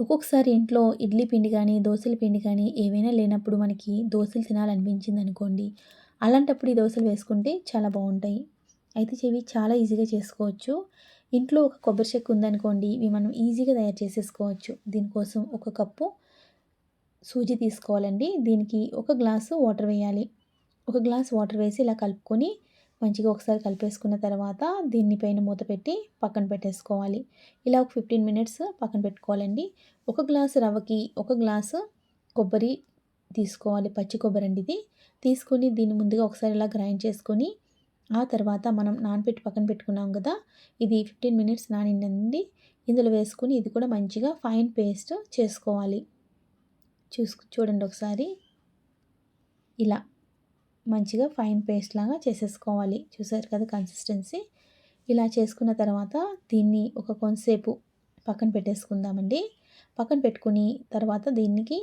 ఒక్కొక్కసారి ఇంట్లో ఇడ్లీ పిండి కానీ దోశల పిండి కానీ ఏవైనా లేనప్పుడు మనకి దోశలు తినాలనిపించింది అనుకోండి అలాంటప్పుడు ఈ దోశలు వేసుకుంటే చాలా బాగుంటాయి. అయితే ఇవి చాలా ఈజీగా చేసుకోవచ్చు. ఇంట్లో ఒక కొబ్బరి చెక్కు ఉందనుకోండి ఇవి మనం ఈజీగా తయారు చేసేసుకోవచ్చు. దీనికోసం ఒక కప్పు సూజీ తీసుకోవాలండి. దీనికి ఒక గ్లాసు వాటర్ వేయాలి. ఒక గ్లాస్ వాటర్ వేసి ఇలా కలుపుకొని మంచిగా ఒకసారి కలిపేసుకున్న తర్వాత దీన్ని పైన మూత పెట్టి పక్కన పెట్టేసుకోవాలి. ఇలా ఒక ఫిఫ్టీన్ మినిట్స్ పక్కన పెట్టుకోవాలండి. ఒక గ్లాసు రవ్వకి ఒక గ్లాసు కొబ్బరి తీసుకోవాలి. పచ్చి కొబ్బరి అండి ఇది. తీసుకొని దీన్ని ముందుగా ఒకసారి ఇలా గ్రైండ్ చేసుకొని ఆ తర్వాత మనం నానబెట్టి పక్కన పెట్టుకున్నాం కదా ఇది ఫిఫ్టీన్ మినిట్స్ నానిందండి. ఇందులో వేసుకుని ఇది కూడా మంచిగా ఫైన్ పేస్ట్ చేసుకోవాలి. చూసు చూడండి ఒకసారి. ఇలా. మంచిగా ఫైన్ పేస్ట్ లాగా చేసేసుకోవాలి. చూసారు కదా కన్సిస్టెన్సీ ఇలా చేసుకున్న తర్వాత దీన్ని ఒక కొంతసేపు పక్కన పెట్టేసుకుందామండి. పక్కన పెట్టుకుని తర్వాత దీనికి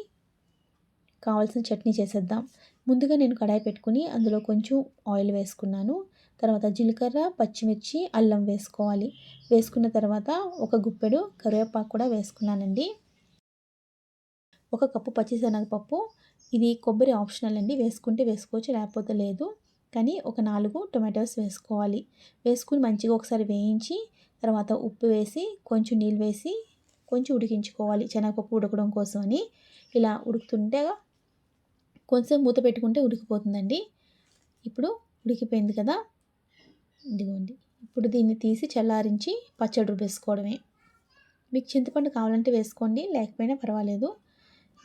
కావాల్సిన చట్నీ చేసేద్దాం. ముందుగా నేను కడాయి పెట్టుకుని అందులో కొంచెం ఆయిల్ వేసుకున్నాను. తర్వాత జీలకర్ర పచ్చిమిర్చి అల్లం వేసుకోవాలి. వేసుకున్న తర్వాత ఒక గుప్పెడు కరివేపాకు కూడా వేసుకున్నానండి. ఒక కప్పు పచ్చిశనగపప్పు ఇది కొబ్బరి ఆప్షనల్ అండి. వేసుకుంటే వేసుకోవచ్చు లేకపోతే లేదు. కానీ ఒక నాలుగు టొమాటోస్ వేసుకోవాలి. వేసుకుని మంచిగా ఒకసారి వేయించి తర్వాత ఉప్పు వేసి కొంచెం నీళ్ళు వేసి కొంచెం ఉడికించుకోవాలి. శనగపప్పు ఉడకడం కోసం అని. ఇలా ఉడుకుతుంటే కొంచెం మూత పెట్టుకుంటే ఉడికిపోతుందండి. ఇప్పుడు ఉడికిపోయింది కదా. ఇదిగోండి. ఇప్పుడు దీన్ని తీసి చల్లారించి పచ్చడి రుబ్బేసుకోవడమే. మీకు చింతపండు కావాలంటే వేసుకోండి లేకపోయినా పర్వాలేదు.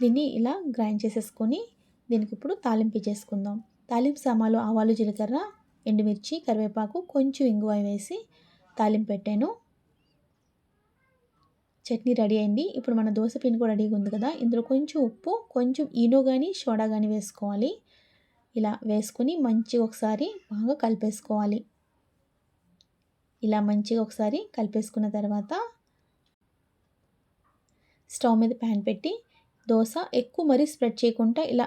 దీన్ని ఇలా గ్రైండ్ చేసేసుకొని దీనికి ఇప్పుడు తాలింపు చేసుకుందాం. తాలింపు సామాలు ఆవాలు జీలకర్ర ఎండుమిర్చి కరివేపాకు కొంచెం ఇంగువ వేసి తాలింపు పెట్టాను. చట్నీ రెడీ అయింది. ఇప్పుడు మన దోశ పిండి కూడా రెడీగా ఉంది కదా. ఇందులో కొంచెం ఉప్పు కొంచెం ఈనో కానీ సోడా కానీ వేసుకోవాలి. ఇలా వేసుకొని మంచిగా ఒకసారి బాగా కలిపేసుకోవాలి. ఇలా మంచిగా ఒకసారి కలిపేసుకున్న తర్వాత స్టవ్ మీద ప్యాన్ పెట్టి దోశ ఎక్కువ మరీ స్ప్రెడ్ చేయకుండా ఇలా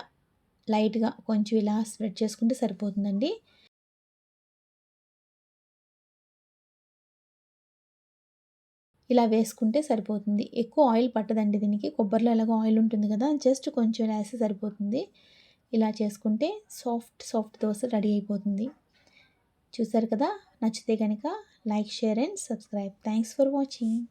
లైట్గా కొంచెం ఇలా స్ప్రెడ్ చేసుకుంటే సరిపోతుందండి. ఇలా వేసుకుంటే సరిపోతుంది. ఎక్కువ ఆయిల్ పట్టదండి దీనికి. కొబ్బరిలో ఎలాగో ఆయిల్ ఉంటుంది కదా జస్ట్ కొంచెం వేస్తే సరిపోతుంది. ఇలా చేసుకుంటే సాఫ్ట్ సాఫ్ట్ దోశ రెడీ అయిపోతుంది. చూసారు కదా? నచ్చితే కనుక like share and subscribe. Thanks for watching.